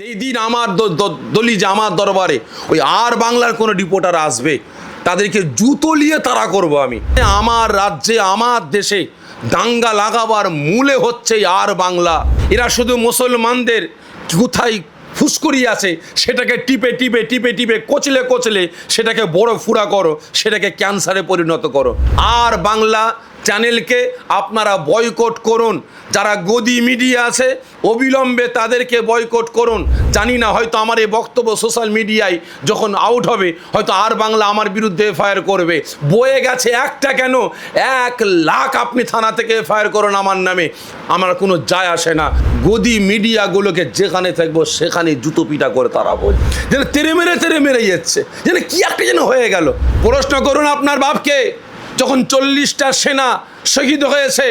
যেই দিন আমার দলি আমার দরবারে ওই আর বাংলার কোনো রিপোর্টার আসবে, তাদেরকে জুতো নিয়ে তারা করব আমি। আমার রাজ্যে, আমার দেশে দাঙ্গা লাগাবার মূলে হচ্ছে আর বাংলা। এরা শুধু মুসলমানদের কোথায় ফুসকুরি আছে, সেটাকে টিপে টিপে টিপে টিপে, কচলে কচলে সেটাকে বড় ফুরা করো, সেটাকে ক্যান্সারে পরিণত করো। আর বাংলা চ্যানেলকে আপনারা বয়কট করুন। যারা গদি মিডিয়া আছে, অবিলম্বে তাদেরকে বয়কট করুন। জানি না, হয়তো আমার এই বক্তব্য সোশ্যাল মিডিয়ায় যখন আউট হবে, হয়তো আর বাংলা আমার বিরুদ্ধে এফআইআর করবে। বয়ে গেছে একটা কেন? এক লাখ আপনি থানা থেকে এফআইআর করুন আমার নামে। আমার কোনো যায় আসে না। গদি মিডিয়াগুলোকে যেখানে থাকব, সেখানে জুতো পিটা করে তারা বল যেন তেরে মেরে তেরে মেরে যাচ্ছে। যেন কি একটা যেন হয়ে গেল। প্রশ্ন করুন আপনার বাপকে। যখন চল্লিশটা সেনা শহীদ হয়েছে,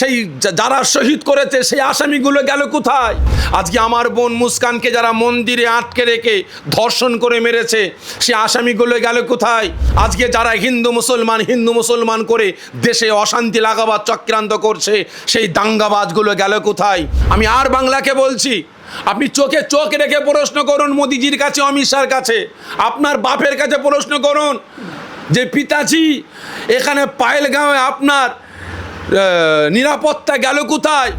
সেই যারা শহীদ করেছে, সেই আসামিগুলো গেল কোথায়? আজকে আমার বোন মুস্কানকে যারা মন্দিরে আটকে রেখে ধর্ষণ করে মেরেছে সেই আসামিগুলো গেল কোথায়? আজকে যারা হিন্দু মুসলমান হিন্দু মুসলমান করে দেশে অশান্তি লাগাবার চক্রান্ত করছে, সেই দাঙ্গাবাজগুলো গেল কোথায়? আমি আর বাংলাকে বলছি, আপনি চোখে চোখ রেখে প্রশ্ন করুন মোদিজির কাছে, অমিত শাহর কাছে। আপনার বাপের কাছে প্রশ্ন করুন পিতাজি, এখানে পায়েলগাঁওয়ে আপনার নিরাপত্তা গেল কোথায়?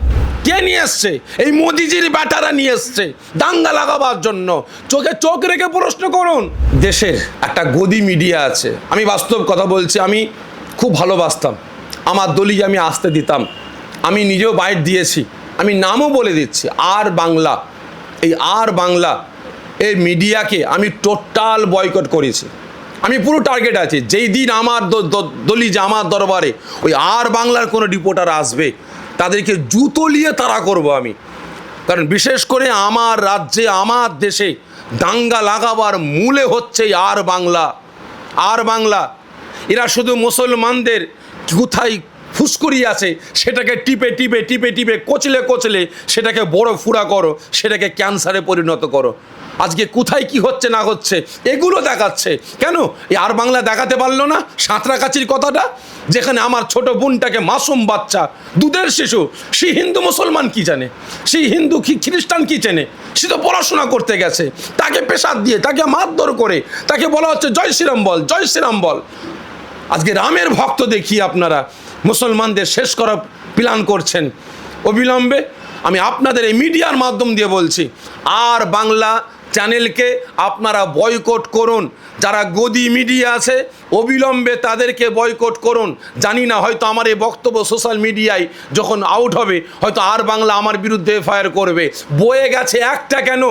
কে নিয়ে এসছে? এই মোদিজির ব্যাটারা নিয়ে এসছে দাঙ্গা লাগাবার জন্য। চোখে চোখ রেখে প্রশ্ন করুন। দেশের একটা গদি মিডিয়া আছে। আমি বাস্তব কথা বলছি, আমি খুব ভালোবাসতাম। আমার দলি আমি আসতে দিতাম। আমি নিজেও বাইট দিয়েছি। আমি নামও বলে দিচ্ছি, আর বাংলা। এই আর বাংলা এই মিডিয়াকে আমি টোটাল বয়কট করেছি। আমি পুরো টার্গেট আছি। যেই দিন আমার দলি যে আমার দরবারে, ওই আর বাংলার কোনো রিপোর্টার আসবে, তাদেরকে জুতো নিয়ে তারা করব আমি। কারণ বিশেষ করে আমার রাজ্যে, আমার দেশে দাঙ্গা লাগাবার মূলে হচ্ছে আর বাংলা। আর বাংলা, এরা শুধু মুসলমানদের কোথায় ফুসকুরি আছে, সেটাকে টিপে টিপে টিপে টিপে, কচলে কচলে সেটাকে বড় ফুরা করো, সেটাকে ক্যান্সারে পরিণত করো। আজকে কোথায় কি হচ্ছে না হচ্ছে, এগুলো দেখাচ্ছে। কেন? এই আর বাংলা দেখাতে পারল না সাঁতরাকাছির কথাটা, যেখানে আমার ছোট বোনটাকে মাসুম বাচ্চা, দুধের শিশু, সে হিন্দু মুসলমান কি জানে? সে হিন্দু কি খ্রিস্টান কি চেনে? সে তো পড়াশোনা করতে গেছে, তাকে পেশাদ দিয়ে, তাকে মারধর করে, তাকে বলা হচ্ছে জয় শ্রীরাম বল, জয় শ্রীরাম বল। আজকে রামের ভক্ত দেখি আপনারা, মুসলমানদের শেষ করা প্ল্যান করছেন। অবিলম্বে আমি আপনাদের এই মিডিয়ার মাধ্যম দিয়ে বলছি, আর বাংলা চ্যানেলকে আপনারা বয়কট করুন। যারা গদি মিডিয়া আছে অবিলম্বে তাদেরকে বয়কট করুন। জানি না, হয়তো আমার এই বক্তব্য সোশ্যাল মিডিয়ায় যখন আউট হবে, হয়তো আর বাংলা আমার বিরুদ্ধে এফআইআর করবে। বয়ে গেছে একটা কেন?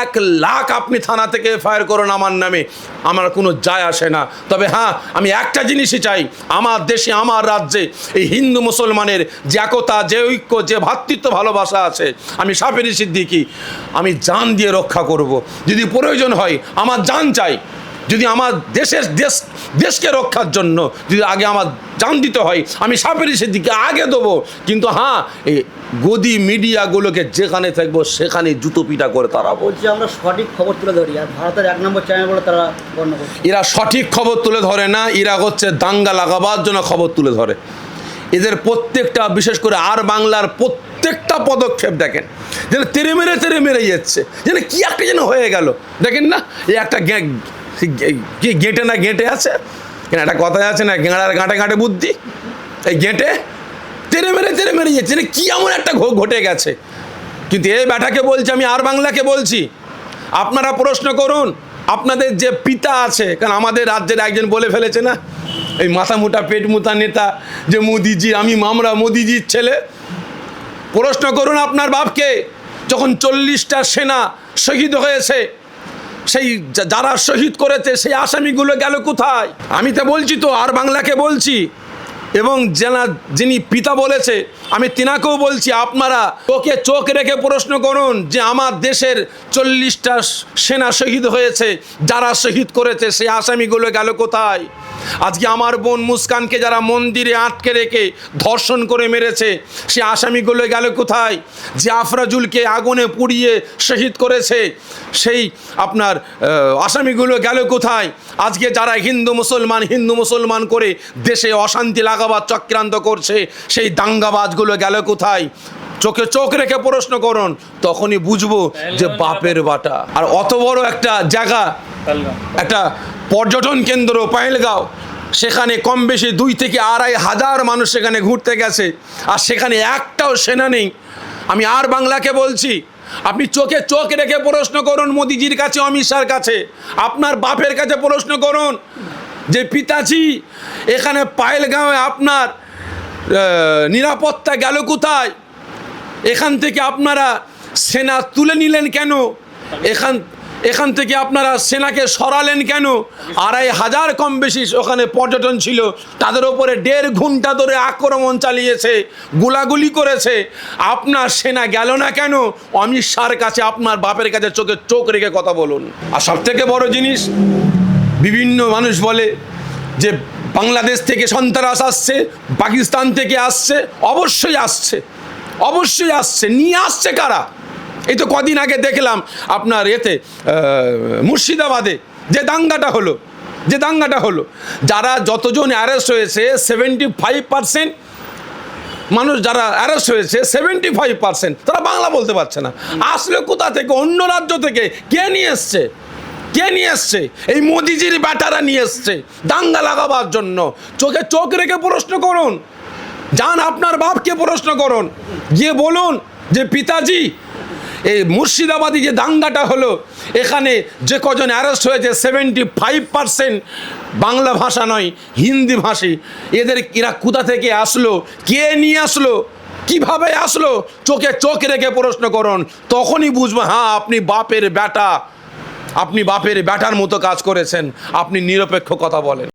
এক লাখ আপনি থানা থেকে এফআইআর করুন আমার নামে। আমার কোনো যায় আসে না। তবে হ্যাঁ আমি একটা জিনিসই চাই। আমার দেশে, আমার রাজ্যে এই হিন্দু মুসলমানের যে একতা, যে ঐক্য, যে ভ্রাতৃত্ব ভালোবাসা আছে, আমি সাপেরি সিদ্দিকি, আমি জান দিয়ে রক্ষা করব। যদি প্রয়োজন হয়, আমার জান চাই। যদি আমার দেশের দেশ দেশকে রক্ষার জন্য যদি আগে আমার জান দিতে হয় আমি সাপেরি সিদ্দিকে আগে দেবো। কিন্তু হ্যাঁ এই গদি মিডিয়াগুলোকে যেখানে থাকব সেখানে জুতো পিটা করে তারা বলছি। আমরা সঠিক খবর তুলে ধরি আর ভারতের এক নম্বর চ্যানেল বলে তারা বর্ণ এরা সঠিক খবর তুলে ধরে না এরা হচ্ছে দাঙ্গা লাগাবার জন্য খবর তুলে ধরে। এদের প্রত্যেকটা বিশেষ করে আর বাংলার প্রত্যেকটা পদক্ষেপ দেখেন যেন তেরে মেরে তেরে মেরে যাচ্ছে যেন কি একটা যেন হয়ে গেল। দেখেন না এই একটা কি গেঁটে না গেঁটে আছে? কেন একটা কথায় আছে না, গেঁড়ার গাঁটে গাঁটে বুদ্ধি? এই গেঁটে? তেরে মেরে তেরে মেরে যাচ্ছে। কি এমন একটা ঘটে গেছে? কিন্তু এই ব্যাটাকে বলছি, আমি আর বাংলাকে বলছি, আপনারা প্রশ্ন করুন, আপনাদের যে পিতা আছে, কারণ আমাদের রাজ্যের একজন বলে ফেলেছে না? এই মাথা মুটা পেট মুতা নেতা, যে মোদিজি, আমি মামরা মোদিজির ছেলে। প্রশ্ন করুন আপনার বাপকে, যখন চল্লিশটা সেনা শহীদ হয়েছে সেই যারা শহীদ করেছে, সেই আসামিগুলো গেল কোথায়? আমি তো বলছি তো, আর বাংলাকে বলছি। এবং যেনা যিনি পিতা বলেছে, আমি তিনাকেও বলছি, আপনারা ওকে চোখ রেখে প্রশ্ন করুন যে আমার দেশের চল্লিশটা সেনা শহীদ হয়েছে, যারা শহীদ করেছে সেই আসামিগুলো গেল কোথায়? আজকে আমার বোন মুস্কানকে যারা মন্দিরে আটকে রেখে ধর্ষণ করে মেরেছে, সে আসামিগুলো গেল কোথায়? যে আফরাজুলকে আগুনে পুড়িয়ে শহীদ করেছে, সেই আপনার আসামিগুলো গেল কোথায়? আজকে যারা হিন্দু মুসলমান হিন্দু মুসলমান করে দেশে অশান্তি লাগা লাগাবার চক্রান্ত করছে সেই দাঙ্গাবাজগুলো গেল কোথায়? চোখে চোখ রেখে প্রশ্ন করুন তখনই বুঝব যে বাপের বাটা। আর অত বড় একটা জায়গা একটা পর্যটন কেন্দ্র পায়েলগাঁও সেখানে কম বেশি দুই থেকে আড়াই হাজার মানুষ সেখানে ঘুরতে গেছে আর সেখানে একটাও সেনা নেই। আমি আর বাংলাকে বলছি আপনি চোখে চোখ রেখে প্রশ্ন করুন মোদিজির কাছে অমিত শাহর কাছে। আপনার বাপের কাছে প্রশ্ন করুন যে পিতাজি, এখানে পায়েলগাঁওয়ে আপনার নিরাপত্তা গেল কোথায়? এখান থেকে আপনারা সেনা তুলে নিলেন কেন? এখান এখান থেকে আপনারা সেনাকে সরালেন কেন? আড়াই হাজার কম বেশি ওখানে পর্যটন ছিল, তাদের ওপরে দেড় ঘণ্টা ধরে আক্রমণ চালিয়েছে, গুলাগুলি করেছে। আপনার সেনা গেল না কেন? অমিত শাহর কাছে আপনার বাপের কাছে চোখে চোখ রেখে কথা বলুন। আর সব থেকে বড় জিনিস বিভিন্ন মানুষ বলে যে বাংলাদেশ থেকে সন্ত্রাস আসছে, পাকিস্তান থেকে আসছে, অবশ্যই আসছে অবশ্যই আসছে। নিয়ে আসছে কারা? এই তো কদিন আগে দেখলাম আপনার এতে মুর্শিদাবাদে যে দাঙ্গাটা হলো, যে দাঙ্গাটা হলো, যারা যতজন অ্যারেস্ট হয়েছে সেভেন্টি ফাইভ পার্সেন্ট মানুষ যারা অ্যারেস্ট হয়েছে সেভেন্টি ফাইভ পার্সেন্ট তারা বাংলা বলতে পারছে না। আসলে কোথা থেকে? অন্য রাজ্য থেকে। কে নিয়ে এসছে? কে নিয়ে এসছে? এই মোদিজির বেটারা নিয়ে এসছে। দাঙ্গা লাগাবার জন্য। চোখে চোখ রেখে প্রশ্ন করুন। যান আপনার বাপকে প্রশ্ন করুন। গিয়ে বলুন যে, পিতাজি, এই মুর্শিদাবাদী যে দাঙ্গাটা হলো, এখানে যে কজন অ্যারেস্ট হয়েছে সেভেন্টি ফাইভ পার্সেন্ট বাংলা ভাষা নয়, হিন্দি ভাষী। এদের এরা কোথা থেকে আসলো? কে নিয়ে আসলো? কীভাবে আসলো? চোখে চোখ রেখে প্রশ্ন করুন। তখনই বুঝব হ্যাঁ আপনি বাপের ব্যাটা আপনি বাপের ব্যাটার মতো কাজ করেছেন আপনি নিরপেক্ষ কথা বলেন।